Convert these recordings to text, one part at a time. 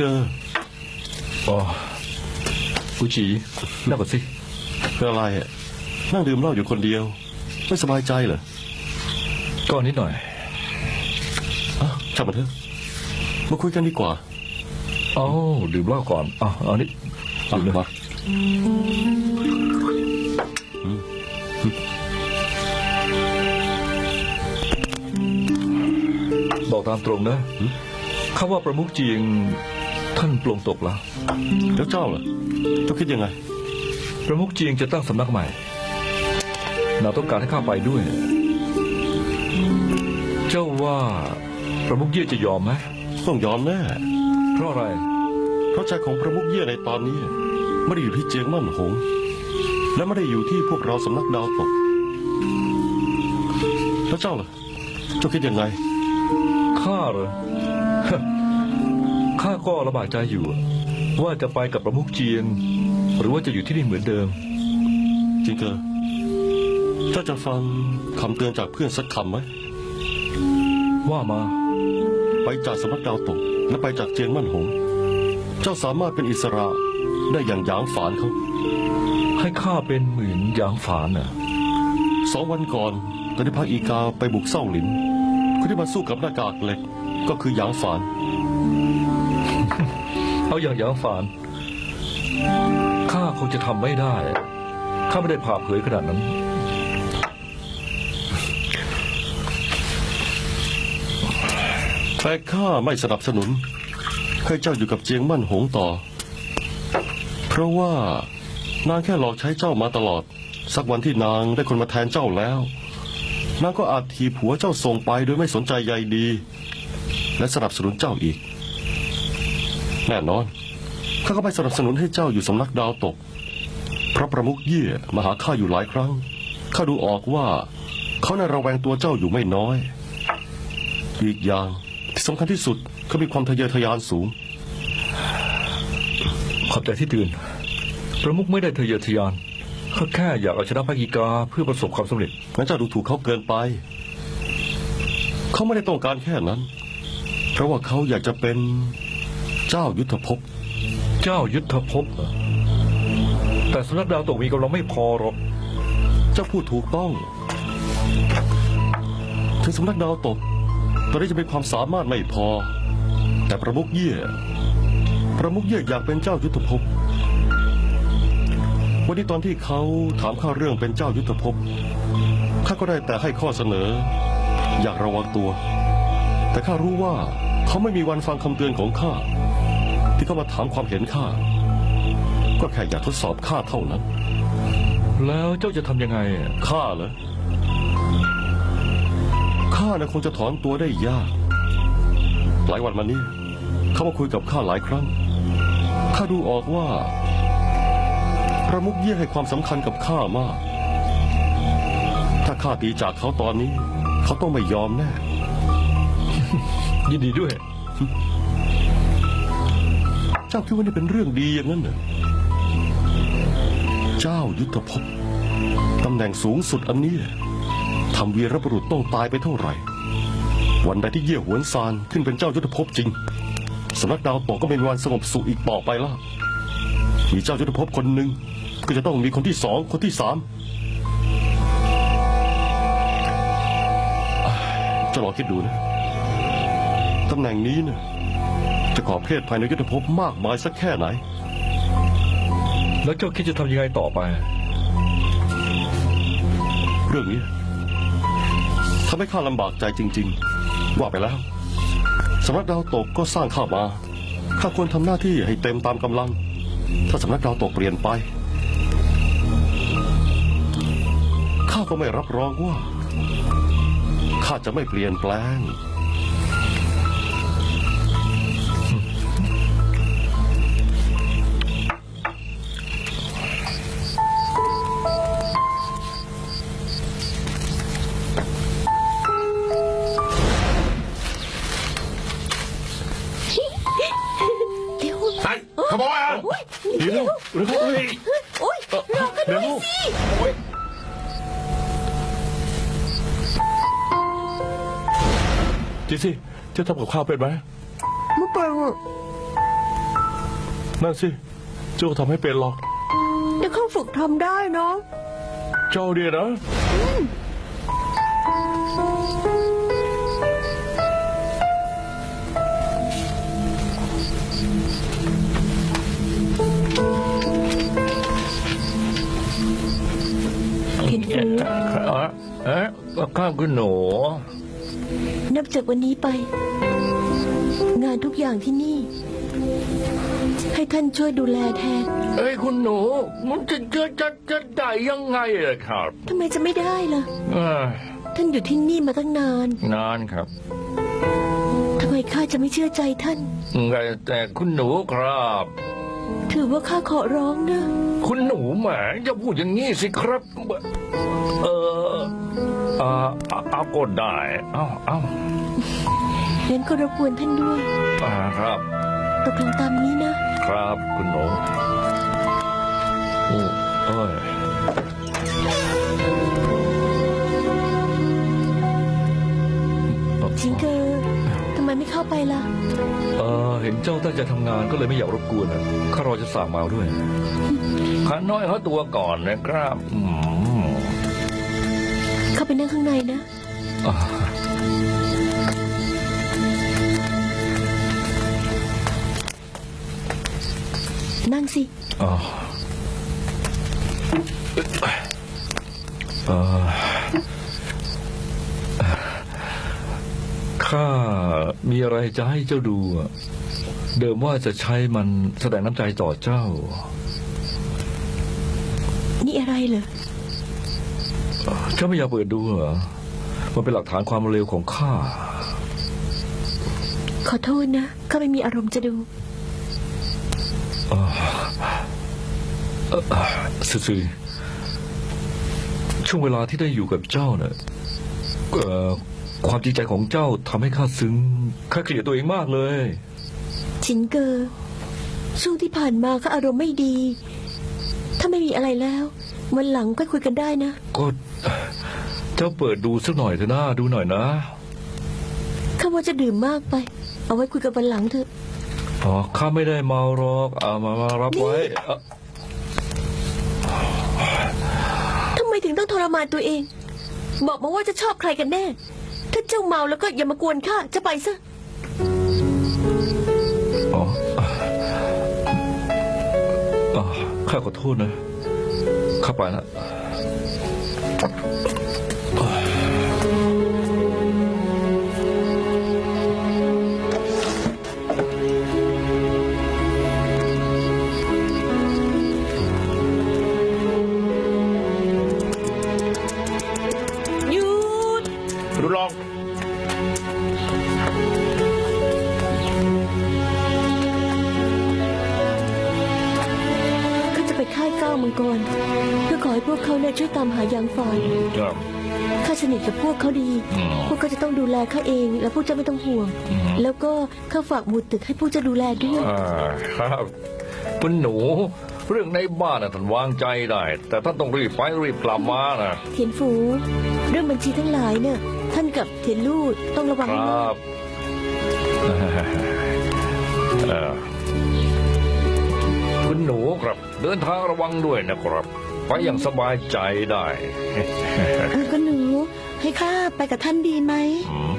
จิงเกอร์อ๋อกุจีนั่งก่อนสิเป็นอะไรอะนั่งดื่มเหล้าอยู่คนเดียว ไม่สบายใจเหรอก็นิดหน่อยอ้าวช่างมันเถอะมาคุยกันดีกว่าเอ้าดื่มเหล้าก่อนอะเอานิดอะดื่มเลยมาบอกตามตรงนะข้าว่าประมุขจียง ท่านปลงตกแล้ว แล้วเจ้าล่ะเจ้าคิดยังไง ประมุขจียงจะตั้งสำนักใหม่นางต้องการให้ข้าไปด้วย เจ้าว่าประมุขเย่จะยอมไหมต้องยอมแน่เพราะอะไร เพราะใจของประมุขเย่ในตอนนี้ไม่ได้อยู่ที่เจียงมั่นหง และไม่ได้อยู่ที่พวกเราสำนักดาวตกแล้วเจ้าล่ะเจ้าคิดยังไงข้าเหรอ ข้าก็ลำบากใจอยู่ ว่าจะไปกับประมุขเจียง หรือว่าจะอยู่ที่นี่เหมือนเดิม จริงเกอร์เจ้าจะฟังคำเตือนจากเพื่อนสักคำไหม ว่ามา ไปจากสำนักดาวตกและไปจากเจียงมั่นหง เจ้าสามารถเป็นอิสระได้อย่างหยางฝานเขาให้ข้าเป็นหมื่นยางฝานน่ะสองวันก่อนตอนที่พระอีกาไปบุกเศร้าหลินคนที่มาสู้กับหน้ากากเหล็กก็คือหยางฝาน เอาอย่างยางฝานข้าคงจะทำไม่ได้ ข้าไม่ได้ผ่าเผยขนาดนั้น แต่ข้าไม่สนับสนุน ให้เจ้าอยู่กับเจียงมั่นหงต่อ เพราะว่านางแค่หลอกใช้เจ้ามาตลอด สักวันที่นางได้คนมาแทนเจ้าแล้ว นางก็อาจถีบหัวเจ้าส่งไปโดยไม่สนใจใยดี และสนับสนุนเจ้าอีก แน่นอนข้าก็ไม่สนับสนุนให้เจ้าอยู่สำนักดาวตกเพราะประมุขเยี่ยมาหาข้าอยู่หลายครั้งข้าดูออกว่า เขาน่าระแวงตัวเจ้าอยู่ไม่น้อย อีกอย่างที่สำคัญที่สุดเขามีความทะเยอทะยานสูง ขอบใจที่เตือนประมุขไม่ได้ทะเยอทะยานเขาแค่อยากเอาชนะพระกีกาเพื่อประสบความสำเร็จงั้นเจ้าดูถูกเขาเกินไป เขาไม่ได้ต้องการแค่นั้น เพราะว่าเขาอยากจะเป็น เจ้ายุทธภพเจ้ายุทธภพเหรอแต่สำนักดาวตกมีกำลังไม่พอหรอก เจ้าพูดถูกต้อง ถึงสำนักดาวตก ตอนนี้จะมีความสามารถไม่พอ แต่ประมุขเยี่ยประมุขเยี่ยอยากเป็นเจ้ายุทธภพวันนี้ตอนที่เขาถามข้าเรื่องเป็นเจ้ายุทธภพข้าก็ได้แต่ให้ข้อเสนอ อยากระวังตัว แต่ข้ารู้ว่าเขาไม่มีวันฟังคำเตือนของข้า ที่เขามาถามความเห็นข้า ก็แค่อยากทดสอบข้าเท่านั้น แล้วเจ้าจะทำยังไงอะข้าเหรอข้านะคงจะถอนตัวได้ยาก หลายวันมานี้เขามาคุยกับข้าหลายครั้ง ข้าดูออกว่าประมุขเยี่ยให้ความสำคัญกับข้ามาก ถ้าข้าตีจากเขาตอนนี้ เขาต้องไม่ยอมแน่ ยินดีด้วย เจ้าคิดว่านี่เป็นเรื่องดีอย่างนั้นเหรอเจ้ายุทธภพตำแหน่งสูงสุดอันนี้ทำวีรบุรุษต้องตายไปเท่าไหร่ วันใดที่เยี่ยหวนซานขึ้นเป็นเจ้ายุทธภพจริงสำนักดาวตกก็ไม่มีวันสงบสุขอีกต่อไปล้วมีเจ้ายุทธภพคนหนึ่งก็จะต้องมีคนที่สองคนที่สามอะเจะลองคิดดูนะตำแหน่งนี้นะจะ ก่อเพศภายในยุทธภพมากมายสักแค่ไหน แล้วเจ้าคิดจะทำยังไงต่อไป เรื่องนี้ทำให้ข้าลำบากใจจริง ๆ ว่าไปแล้วสำนักดาวตกก็สร้างข้ามาข้าควรทำหน้าที่ให้เต็มตามกำลัง ถ้าสำนักดาวตกเปลี่ยนไปข้าก็ไม่รับรองว่าข้าจะไม่เปลี่ยนแปลง ข้าวเป็นไหมไม่เป็นอะนั่นสิ เจ้าทำให้เป็นหรอก เดี๋ยวเขาฝึกทำได้เนาะเจ้าเนี่ยนะเทียนฟูเอ๊ะเอ๊ะข้ามคุณหนู นับจากวันนี้ไป งานทุกอย่างที่นี่ ให้ท่านช่วยดูแลแทน เอ้ยคุณหนู มันจะจะจะจะได้ยังไงล่ะครับทำไมจะไม่ได้ล่ะ เอ้ยท่านอยู่ที่นี่มาตั้งนานนานครับ ทำไมข้าจะไม่เชื่อใจท่าน แต่แต่คุณหนูครับ ถือว่าข้าขอร้องนะ คุณหนูแหมจะพูดอย่างนี้สิครับ เออ เออเอาเอาก็ได้เอาเอางั้นก็รบกวนท่านด้วย อ่าครับ ตกลงตามนี้นะ ครับคุณหนูโอ้เอ้ยชิงเกอร์ทำไมไม่เข้าไปล่ะ เออเห็นเจ้าตั้งใจทำงานก็เลยไม่อยากรบกวนนะข้ารอจะสั่งมาด้วยข้าน้อยเขาตัวก่อนนะครับอืม เข้าไปนั่งข้างในนะอ่านั่งสิอ่าเอ่อข้ามีอะไรจะให้เจ้าดูอะเดิมว่าจะใช้มันแสดงน้ำใจต่อเจ้า นี่อะไรเหรอ เจ้าไม่อยากเปิดดูเหรอ มันเป็นหลักฐานความเร็วของข้า ขอโทษนะข้าไม่มีอารมณ์จะดูซื่อๆช่วงเวลาที่ได้อยู่กับเจ้าเนะ่ะเอ่อความจริงใจของเจ้าทำให้ข้าซึ้ง ข้าเกลียดตัวเองมากเลย ชินเกอร์ช่วงที่ผ่านมาข้าอารมณ์ไม่ดี ถ้าไม่มีอะไรแล้ว วันหลังก็คุยกันได้นะ ก็ เจ้าเปิดดูสักหน่อยเถอะนะดูหน่อยนะ ข้าว่าจะดื่มมากไป เอาไว้คุยกันวันหลังเถอะ อ๋อข้าไม่ได้เมาหรอกเอามามารับไว้เอ่อทำไมถึงต้องทรมานตัวเอง บอกมาว่าจะชอบใครกันแน่ ถ้าเจ้าเมาแล้วก็อย่ามากวนข้าจะไปซะ อ๋ออ๋อข้าขอโทษนะ ข้าไปละ ก้าวมังกร เพื่อขอให้พวกเขาเนี่ยช่วยตามหายางฟานครับ ข้าสนิทกับพวกเขาดี อืม พวกเขาจะต้องดูแลข้าเอง แล้วพวกเจ้าไม่ต้องห่วงอืมแล้วก็ข้าฝากหมูตึกให้พวกเจ้าดูแลด้วยอ่าครับคุณหนู เรื่องในบ้านน่ะท่านวางใจได้ แต่ท่านต้องรีบไปรีบกลับมานะเทียนฟู เรื่องบัญชีทั้งหลายเนี่ยท่านกับเทียนลูดต้องระวังคให้รมาักบเอ่อคุณ หนูครับ เดินทางระวังด้วยนะครับ ไปอย่างสบายใจได้ เออก็หนู ให้ข้าไปกับท่านดีไหม อืม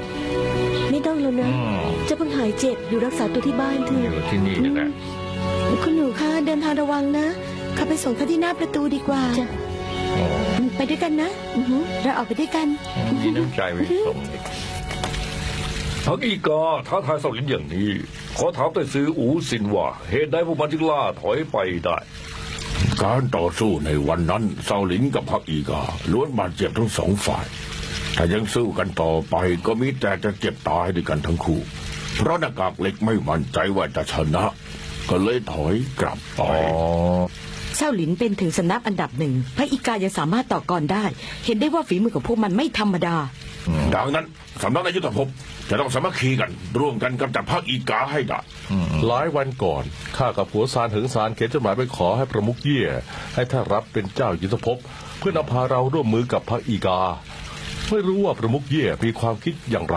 ไม่ต้องแล้วนะ อืมเจะเพิ่งหายเจ็บอยู่รักษาตัวที่บ้านเถออะยู่ที่นี่นะคุณหนูคะเดินทางระวังนะข้าไปส่งเขาที่หน้าประตูดีกว่าอ๋อไปด้วยกันนะอือหือเราออกไปด้วยกัน มีน้ำใจไม่สมอีก ทักอีกาท้าทายเสาหลินอย่างนี้ ขอถามแต่ซื้ออูสินว่าเหตุใดพวกมันจึงล่าถอยไปได้ การต่อสู้ในวันนั้นเซาหลินกับพักอีกาล้วนบาดเจ็บทั้งสองฝ่าย ถ้ายังสู้กันต่อไปก็มีแต่จะเจ็บตายด้วยกันทั้งคู่ เพราะหน้ากากเหล็กไม่มั่นใจว่าจะชนะ ก็เลยถอยกลับไปอ๋อเซาหลินเป็นถึงสำนักอันดับหนึ่งพระอีกายังสามารถต่อกรได้ เห็นได้ว่าฝีมือของพวกมันไม่ธรรมดา ดังนั้นสำนักนายยุทธภพจะต้องสามัคคีกัน ร่วมกันกำจัดพักอีกาให้ได้ หลายวันก่อนข้ากับผัวซานถึงซานเขียนจดหมายไปขอให้ประมุขเย่ให้ท่านรับเป็นเจ้ายุทธภพเพื่อนำพาเราร่วมมือกับพระอีกา ไม่รู้ว่าประมุขเย่มีความคิดอย่างไร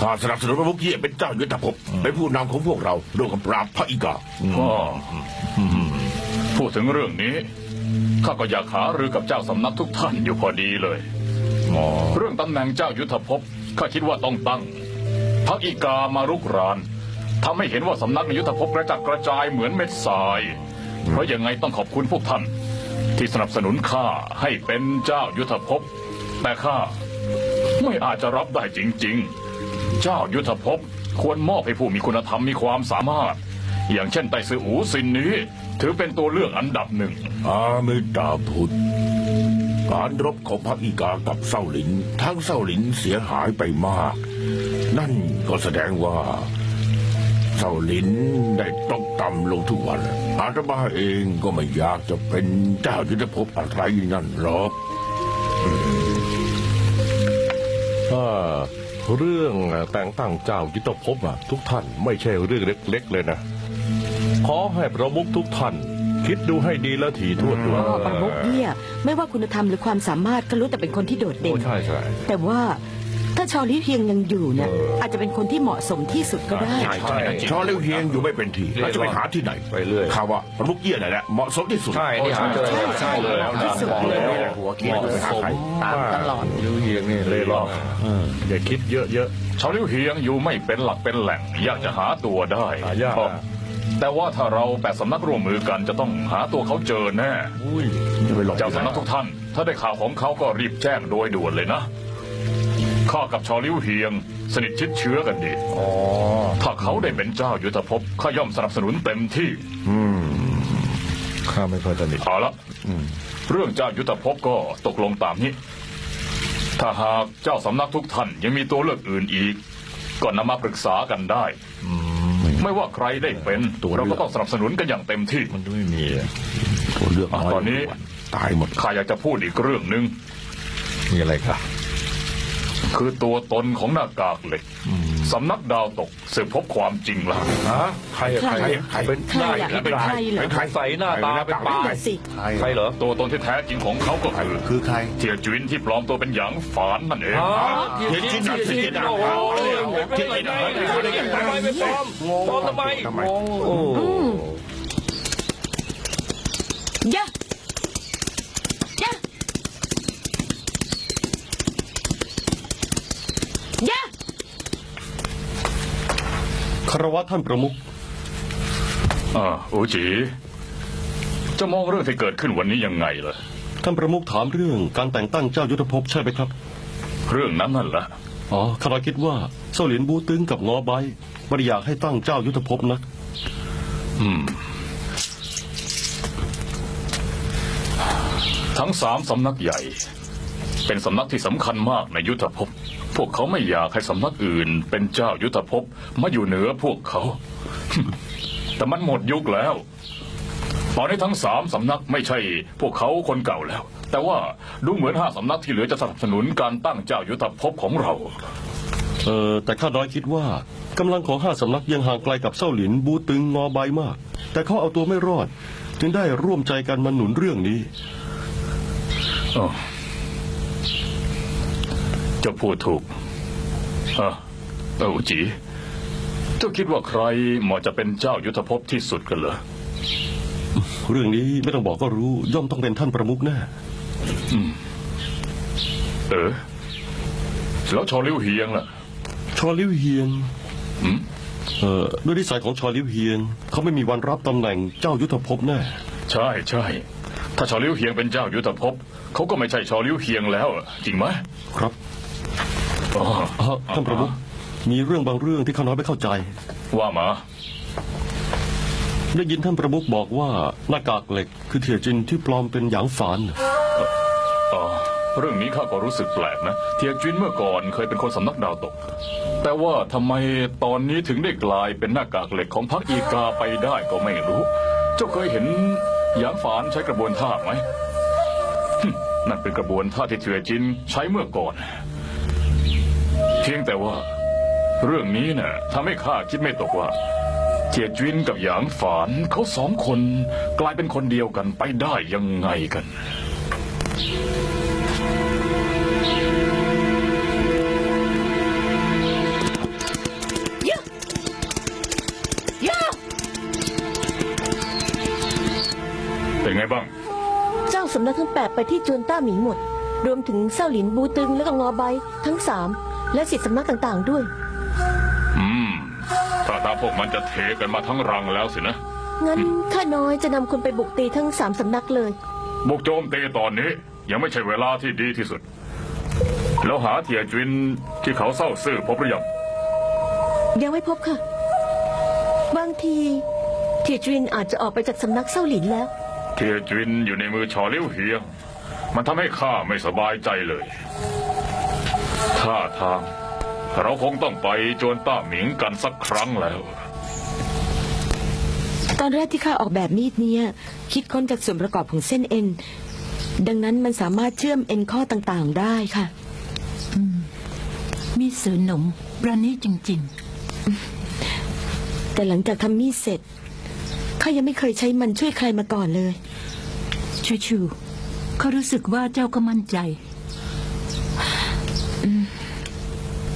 ข้าสนับสนุนพระมุกเยี่ยเป็นเจ้ายุทธภพเป็นผู้นำของพวกเราร่วมกับปราบพระอีกาก็พูดถึงเรื่องนี้ข้าก็อยากหารือกับเจ้าสำนักทุกท่านอยู่พอดีเลย เรื่องตำแหน่งเจ้ายุทธภพข้าคิดว่าต้องตั้งพระอีกามารุกรานทำให้เห็นว่าสำนักในยุทธภพกระจัดกระจายเหมือนเม็ดทราย เพราะยังไงต้องขอบคุณพวกท่าน ที่สนับสนุนข้าให้เป็นเจ้ายุทธภพ แต่ข้าไม่อาจจะรับได้จริง ๆ เจ้ายุทธภพควรมอบให้ผู้มีคุณธรรมมีความสามารถ อย่างเช่นไต้ซืออูซินนี้ ถือเป็นตัวเลือกอันดับหนึ่งอามิตาพุทธ การรบของพระอีกากับเศร้าหลินทั้งเศร้าหลินเสียหายไปมาก นั่นก็แสดงว่าเศร้าหลินได้ตกต่ำลงทุกวันอาตมาเองก็ไม่อยากจะเป็นเจ้ายุทธภพอะไรนั่นหรอกถ้าเรื่องแต่งตั้งเจ้ายุทธภพทุกท่านไม่ใช่เรื่องเล็ก ๆ เลยนะ ขอให้ประมุขทุกท่าน คิดดูให้ดีและถี่ถ้วนด้วยพ่อประมุกเยี่ยไม่ว่าคุณธรรมหรือความสามารถก็รู้แต่เป็นคนที่โดดเด่โอ้น ใช่ใช่ แต่ว่าถ้าชอลิเพียงยังอยู่เนี่ยอาจจะเป็นคนที่เหมาะสมที่สุดก็ได้ ใช่ใช่ชอเลี้ยวเฮียงอยู่ไม่เป็นทีเราจะไปหาที่ไหนไปเรื่อยข้าว่าพระมุกเยี่ยนั่นแหละเหมาะสมที่สุดใช่นี่หาเจอใช่ใช่เลยที่สุดเลย หัวเกียร์จะไปหาใคร ตามตลอดยูเยียงนี่เลยหรอกอย่าคิดเยอะ ชาวลิวเฮียงอยู่ไม่เป็นหลักเป็นแหล่งยากจะหาตัวได้หายากอ๋อ แต่ว่าถ้าเราแปดสำนักร่วมมือกันจะต้องหาตัวเขาเจอแน่ๆอุ้ยเจ้าสำนักทุกท่าน ถ้าได้ข่าวของเขาก็รีบแจ้งโดยด่วนเลยนะข้ากับชอลิวเฮียง สนิทชิดเชื้อกันดีอ๋อถ้าเขาได้เป็นเจ้ายุทธภพข้าย่อมสนับสนุนเต็มที่ข้าไม่ค่อยสนิทเอาละเรื่องเจ้ายุทธภพก็ตกลงตามนี้ ถ้าหากเจ้าสำนักทุกท่านยังมีตัวเลือกอื่นอีก ก็นำมาปรึกษากันได้ ไม่ว่าใครได้เป็นเราก็ต้องสนับสนุนกันอย่างเต็มที่มันไม่มีอะตัวเลือกน้อยตอนนี้ตายหมดข้าอยากจะพูดอีกเรื่องหนึ่งมีอะไรครับคือตัวตนของหน้ากากเหล็ก สำนักดาวตกสืบพบความจริงแล้วฮะใครอะใครใครเป็นใครอะเป็นใครเหรอ เป็นใครใส่หน้าตาเป็นปลานั่นสิ ใครเหรอตัวตนที่แท้จริงของเขาก็คือคือใคร เทียจุนที่ปลอมตัวเป็นหยางฝานนั่นเองเทียนจินเทียนจินโอ้โหเทียนจินทำไมไปปลอมปลอมทำไมทำไมโอ้ยะยะยะ คารวะท่านประมุขอ่าอูจีจะมองเรื่องที่เกิดขึ้นวันนี้ยังไงล่ะ ท่านประมุขถามเรื่องการแต่งตั้งเจ้ายุทธภพใช่ไหมครับ เรื่องนั้นนั่นแหละอ๋อข้าราคิดว่าเซาหลินบูตึงกับงอใบไม่ได้อยากให้ตั้งเจ้ายุทธภพนะอืม ทั้งสามสำนักใหญ่ เป็นสำนักที่สำคัญมากในยุทธภพ พวกเขาไม่อยากให้สำนักอื่น เป็นเจ้ายุทธภพมาอยู่เหนือพวกเขา แต่มันหมดยุคแล้ว ตอนนี้ทั้งสามสำนักไม่ใช่ พวกเขาคนเก่าแล้ว แต่ว่าดูเหมือนห้าสำนักที่เหลือจะสนับสนุนการตั้งเจ้ายุทธภพของเรา เออแต่ข้าน้อยคิดว่ากำลังของห้าสำนักยังห่างไกลกับเซาหลินบูตึงงอใบมาก แต่เขาเอาตัวไม่รอด จึงได้ร่วมใจกันมาหนุนเรื่องนี้ อ้าวเจะพูดถูกอะเออจีเจ้าคิดว่าใครเหมาะจะเป็นเจ้ายุทธภพที่สุดกันเหรอ เรื่องนี้ไม่ต้องบอกก็รู้ ย่อมต้องเป็นท่านประมุขแน่เออ แล้วชอลิวเฮียงล่ะ ชอลิวเฮียนหืมเอ่อด้วยนิสัยของชอลิวเฮียนเขาไม่มีวันรับตำแหน่งเจ้ายุทธภพแน่ ใช่ใช่ ถ้าชอลิวเฮียงเป็นเจ้ายุทธภพเขาก็ไม่ใช่ชอลิวเฮียงแล้วอะจริงไหมครับ อ๋ออ๋อท่านประมุขมีเรื่องบางเรื่องที่ข้าน้อยไม่เข้าใจ ว่ามา ได้ยินท่านประมุขบอกว่าหน้ากากเหล็กคือเทียจินที่ปลอมเป็นหยางฝานอ๋อเรื่องนี้ข้าก็รู้สึกแปลกนะ เทียจินเมื่อก่อนเคยเป็นคนสำนักดาวตก แต่ว่าทำไมตอนนี้ถึงได้กลายเป็นหน้ากากเหล็กของพรรคอีกาไปได้ก็ไม่รู้ เจ้าเคยเห็นหยางฝานใช้กระบวนท่าไหมฮึนั่นเป็นกระบวนท่าที่เทียจินใช้เมื่อก่อนเพียงแต่ว่า เรื่องนี้นะ่ะทำให้ข้าคิดไม่ตกว่า เจียจวินกับหยางฝานเขาสองคนกลายเป็นคนเดียวกันไปได้ยังไงกันเป็นไงบ้าง เจ้าสำนักทั้งแปดไปที่จวนต้าหมีหมด รวมถึงเซาหลินบูตึงและก็งอใบทั้งสาม และสิทธิสำนักต่างๆด้วย อืม ถ้าตามพวกมันจะเทกันมาทั้งรังแล้วสินะ งั้นข้าน้อยจะนำคนไปบุกตีทั้งสามสำนักเลย บุกโจมตีตอนนี้ ยังไม่ใช่เวลาที่ดีที่สุด แล้วหาเทียจินที่เขาเศร้าซื่อพบหรือยัง ยังไม่พบค่ะ บางทีเทียจรินอาจจะออกไปจากสำนักเซาหลินแล้ว เทียจินอยู่ในมือชอเลี้ยวเฮียง มันทำให้ข้าไม่สบายใจเลย ท่าทาง เราคงต้องไปโจวนต้าหมิงกันสักครั้งแล้ว ตอนแรกที่ข้าออกแบบมีดเนี่ยคิดค้นจากส่วนประกอบของเส้นเอ็น ดังนั้นมันสามารถเชื่อมเอ็นข้อต่างๆได้ค่ะ มีดสือหนมประณีตจริงแต่หลังจากทำมีดเสร็จข้ายังไม่เคยใช้มันช่วยใครมาก่อนเลย ๆชูชูเขารู้สึกว่าเจ้าก็มั่นใจ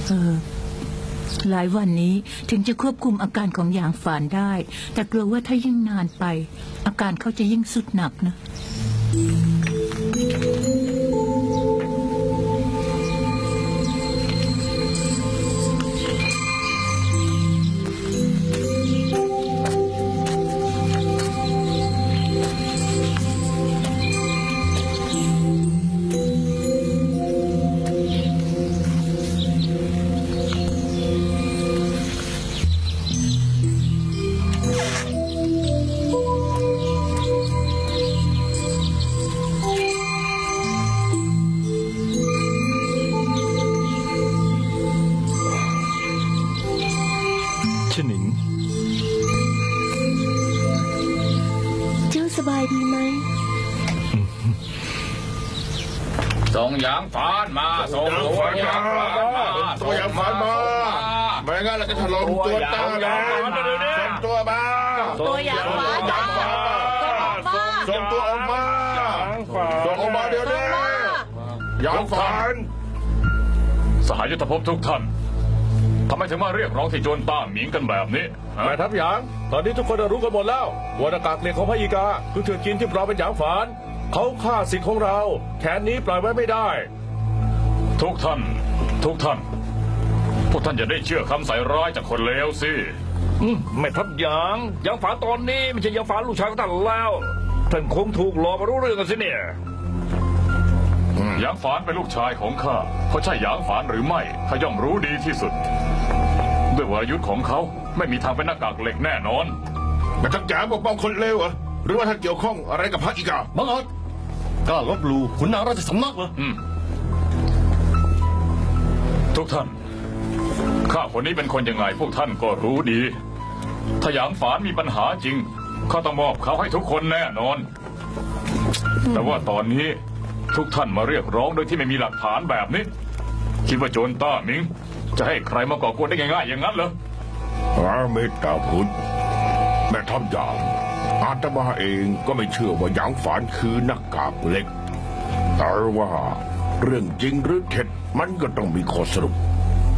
เออ หลายวันนี้ถึงจะควบคุมอาการของหยางฝานได้ แต่กลัวว่าถ้ายิ่งนานไป อาการเขาจะยิ่งสุดหนักนะ ส่งตัวยางฟานมาตัวยาฝันมาไม่งั้นเราจะถล่มตัวตาเลยส่งตัวมาตัวยางฟ้าส่งตัวส่งตัวออกมาส่งออกมาเดี๋ยวนี้ยางฝันสหายยุทธภพทุกท่านทำไมถึงมาเรียกร้องที่โจวนต้าหมิงกันแบบนี้แม่ทัพหยาง ตอนนี้ทุกคนรู้กันหมดแล้วว่าหน้ากากเหล็กของพระอีกาคือเถื่อนกินที่เราเป็นหยางฝาน เขาฆ่าสิทธิ์ของเรา แขนนี้ปล่อยไว้ไม่ได้ ทุกท่าน ทุกท่าน พวกท่านจะได้เชื่อคำใส่ร้ายจากคนเลวสิอืมแม่ทัพหยางหยางฝานตอนนี้ไม่ใช่หยางฝานลูกชายของท่านแล้วท่านคงถูกหลอกมารู้เรื่องกันสิเนี่ยหยางฝานเป็นลูกชายของข้าเขาใช่หยางฝานหรือไม่ข้าย่อมรู้ดีที่สุด ด้วยวรยุทธ์ของเขาไม่มีทางเป็นหน้ากากเหล็กแน่นอนแต่ทักจ๋าปกป้องคนเลวเหรอหรือว่าท่านเกี่ยวข้องอะไรกับพระอีกาบังอาจกล้าลบหลู่ขุนนางราชสำนักเหรออืม ทุกท่าน ข้าคนนี้เป็นคนยังไงพวกท่านก็รู้ดี ถ้าหยางฝานมีปัญหาจริง ข้าต้องมอบเขาให้ทุกคนแน่นอน แต่ว่าตอนนี้ทุกท่านมาเรียกร้องโดยที่ไม่มีหลักฐานแบบนี้ คิดว่าโจรต้ามิง จะให้ใครมาก่อกวนได้ง่ายๆอย่างนั้นเหรออาเมตตาพุทธแม่ทัพยางอาตมาเองก็ไม่เชื่อว่าหยางฝานคือหน้ากากเหล็ก แต่ว่า เรื่องจริงหรือเท็จมันก็ต้องมีข้อสรุป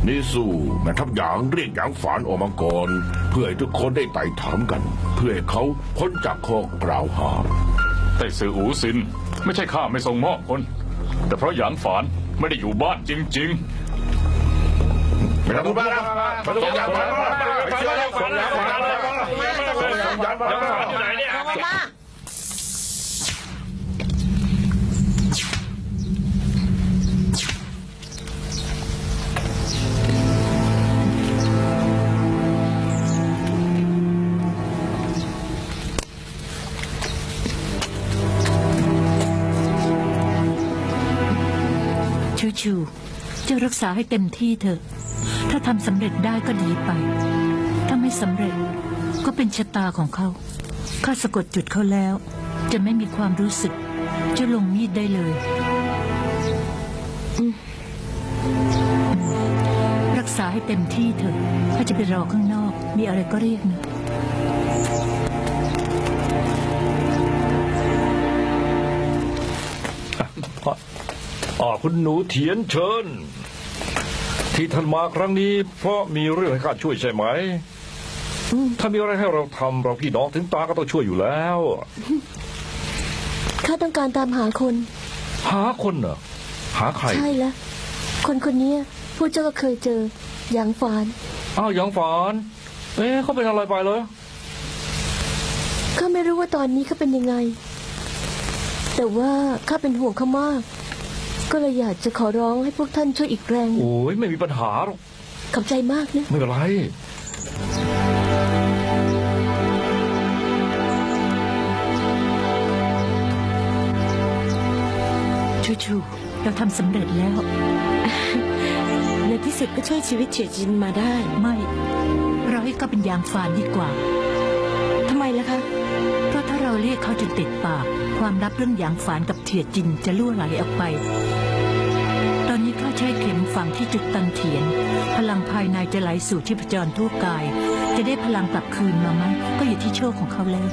นี่สู้แม่ทัพหยางเรียกหยางฝานออกมาก่อน เพื่อให้ทุกคนได้ไต่ถามกัน เพื่อให้เขาพ้นจากข้อกล่าวหาแต่สื่ออูซิน ไม่ใช่ข้าไม่ส่งมอบคน แต่เพราะหยางฝานไม่ได้อยู่บ้านจริงๆไม่ต้องพูดมากนะไม่ต้องส่งหยางฝานมาไม่เชื่อแล้วส่งหยางฝานมาส่งหยางฝานมาชู ชูเจ้ารักษาให้เต็มที่เถอะ ถ้าทำสำเร็จได้ก็ดีไป ถ้าไม่สำเร็จก็เป็นชะตาของเขา ข้าสะกดจุดเขาแล้ว จะไม่มีความรู้สึก จะลงมีดได้เลยอืมรักษาให้เต็มที่เถอะ ถ้าจะไปรอข้างนอก มีอะไรก็เรียกนะ คุณหนูเทียนเชิญ ที่ท่านมาครั้งนี้ เพราะมีเรื่องให้ข้าช่วยใช่ไหม ถ้ามีอะไรให้เราทำเราพี่น้องถึงตาก็ต้องช่วยอยู่แล้ว ข้าต้องการตามหาคน หาคนเหรอหาใคร ใช่แล้วคนคนเนี้ยพวกเจ้าก็เคยเจอหยางฝานอ้าวหยางฝานเอ๊ะเขาเป็นอะไรไปเลยข้าไม่รู้ว่าตอนนี้เขาเป็นยังไง แต่ว่าข้าเป็นห่วงเขามาก ก็เลยอยากจะขอร้องให้พวกท่านช่วยอีกแรงโอ้ยไม่มีปัญหาหรอก ขอบใจมากนะ ไม่เป็นไร ชูชูเราทำสำเร็จแล้ว ในที่สุดก็ช่วยชีวิตเฉียจินมาได้ไม่เราให้เขาเป็นยางฟานดีกว่า ทำไมล่ะคะ เพราะถ้าเราเรียกเขาจนติดปาก ความลับเรื่องยางฝานกับเทียจินจะล่วไหลออกไปต ใช้เข็มฝังที่จุดตันเทียน พลังภายในจะไหลสู่ชีพจรทั่วกาย จะได้พลังกลับคืนมาไหมก็อยู่ที่โชคของเขาแล้ว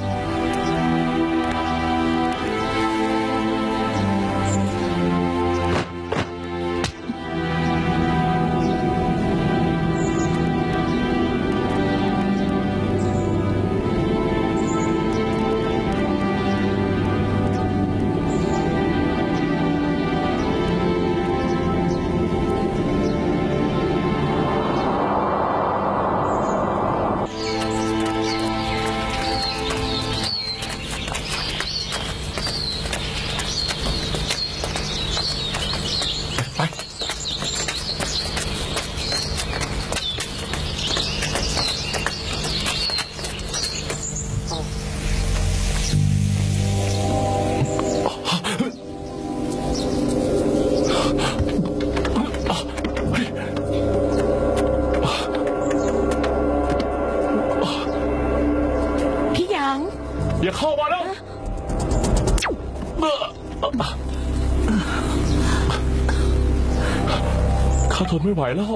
ทนไม่ไหวแล้ว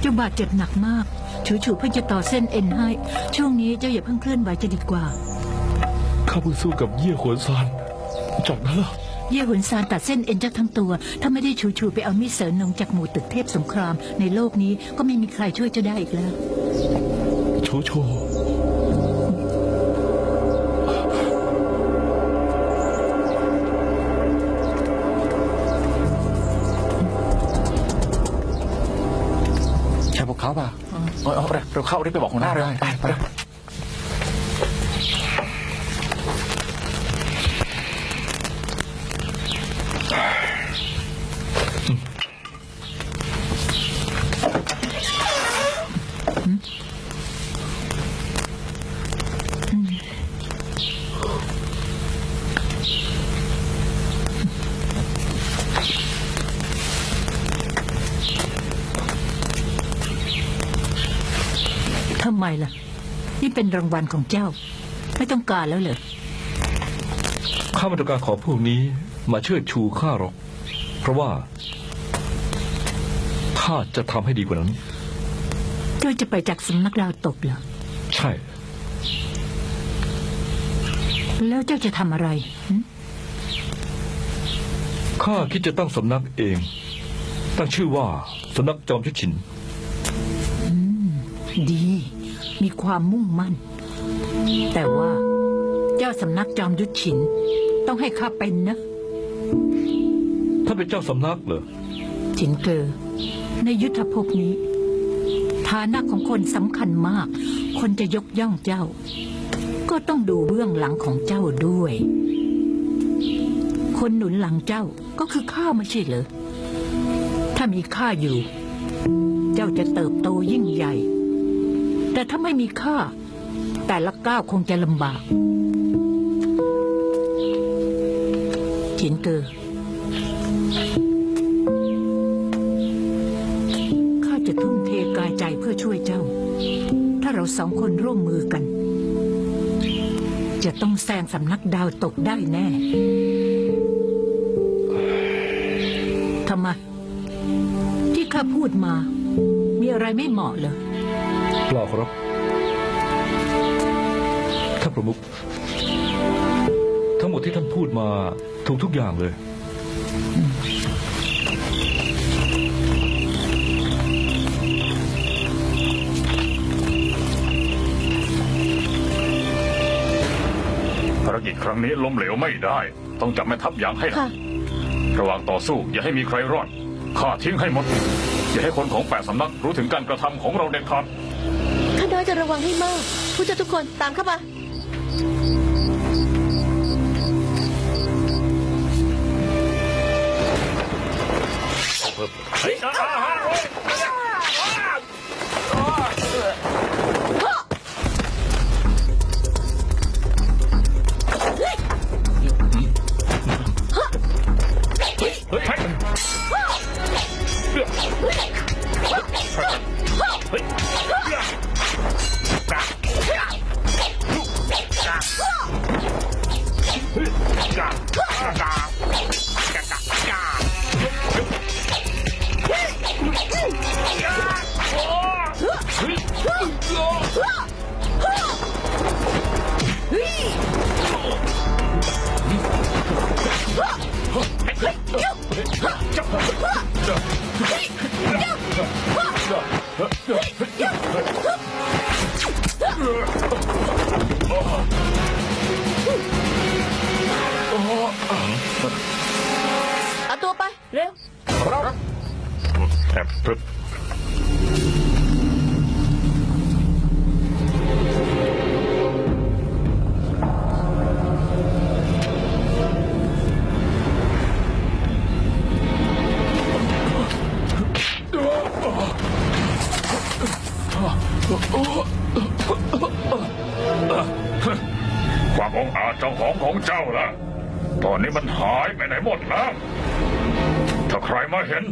เจ้าบาดเจ็บหนักมากชูชูเพิ่งจะต่อเส้นเอ็นให้ ช่วงนี้เจ้าอย่าเพิ่งเคลื่อนไหวจะดีกว่า ข้าเพิ่งสู้กับเยี่ยขวนซานจากนั้นล่ะเย่หุนซานตัดเส้นเอ็นจากทั้งตัว ถ้าไม่ได้ชูชูไปเอามีดเสริญนงจากหมู่ตึกเทพสงคราม ในโลกนี้ก็ไม่มีใครช่วยเจ้าได้อีกแล้วโชโชใช่ เอาเร็วเราเข้ารีบไปบอกหัวหน้าเลยไปไป เป็นรางวัลของเจ้า ไม่ต้องการแล้วเหรอข้าไม่ต้องการขอพวกนี้มาเชิดชูข้าหรอก เพราะว่าถ้าจะทำให้ดีกว่านั้น เจ้าจะไปจากสำนักดาวตกเหรอ ใช่ แล้วเจ้าจะทำอะไรหึข้าคิดจะตั้งสำนักเอง ตั้งชื่อว่าสำนักจอมยุทธชิน ดี มีความมุ่งมั่น แต่ว่าเจ้าสำนักจอมยุทธฉิน ต้องให้ข้าเป็นนะ ถ้าเป็นเจ้าสำนักเหรอฉินเกอในยุทธภพนี้ ฐานะของคนสำคัญมาก คนจะยกย่องเจ้า ก็ต้องดูเบื้องหลังของเจ้าด้วย คนหนุนหลังเจ้าก็คือข้าไม่ใช่เหรอถ้ามีข้าอยู่ เจ้าจะเติบโตยิ่งใหญ่ แต่ถ้าไม่มีข้าแต่ละก้าวคงจะลำบากฉินเกอข้าจะทุ่มเทกายใจเพื่อช่วยเจ้า ถ้าเราสองคนร่วมมือกัน จะต้องแซงสำนักดาวตกได้แน่ทำไมที่ข้าพูดมา มีอะไรไม่เหมาะเหรอ เปล่าครับท่านประมุขทั้งหมดที่ท่านพูดมาถูกทุกอย่างเลย ภารกิจครั้งนี้ล้มเหลวไม่ได้ ต้องจับแม่ทัพอย่างให้หนัค่ะกระหว่างต่อสู้อย่าให้มีใครรอดข้าทิ้งให้หมด อย่าให้คนของแปดสำนักรู้ถึงการกระทำของเราเด็ดขาดข้า น้อยจะระวังให้มาก ผู้เจ้าทุกคนตามเข้ามาเอา ตัวไปเร็วแอบพรึบความองอาจเจ้าของของเจ้าล่ะ ตอนนี้มันหายไปไหนหมดแล้ว ถ้าใครมาเห็น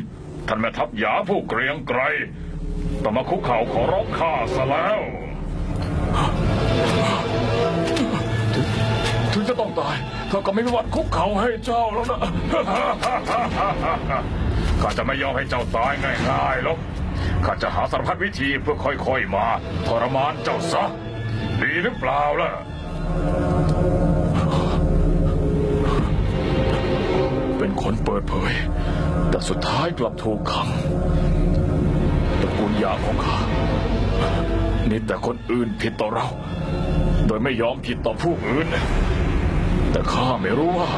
ท่านแม่ทัพหยาผู้เกรียงไกรต้องมาคุกเข่าขอร้องข้าซะแล้ว ถึงจะต้องตายข้าก็ไม่มีวันคุกเข่าให้เจ้าแล้วนะ ข้าจะไม่ยอมให้เจ้าตายง่ายๆหรอกข้าจะหาสารพัดวิธีเพื่อค่อยๆมาทรมานเจ้าซะ ดีหรือเปล่าล่ะเป็นคนเปิดเผย แต่สุดท้ายกลับถูกขังตระกูลยาของข้านี่แต่คนอื่นผิดต่อเรา โดยไม่ยอมผิดต่อผู้อื่น แต่ข้าไม่รู้ว่า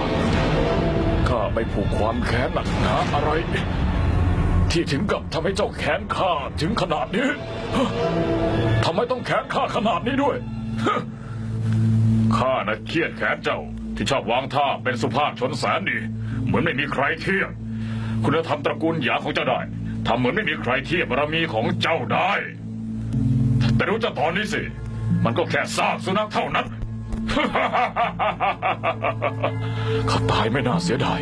ข้าไปผูกความแค้นหนักหนาอะไร ที่ถึงกับทำให้เจ้าแค้นข้าถึงขนาดนี้ทำไมต้องแค้นข้าขนาดนี้ด้วยข้าน่ะเครียดแค้นเจ้าที่ชอบวางท่าเป็นสุภาพชนแสนดี เหมือนไม่มีใครเทียบ คุณธรรมตระกูลหยาของเจ้าได้ทำเหมือนไม่มีใครเทียบบารมีของเจ้าได้ แต่รู้จักตอนนี้สิ มันก็แค่ซากสุนัขเท่านั้น ข้าตายไม่น่าเสียดาย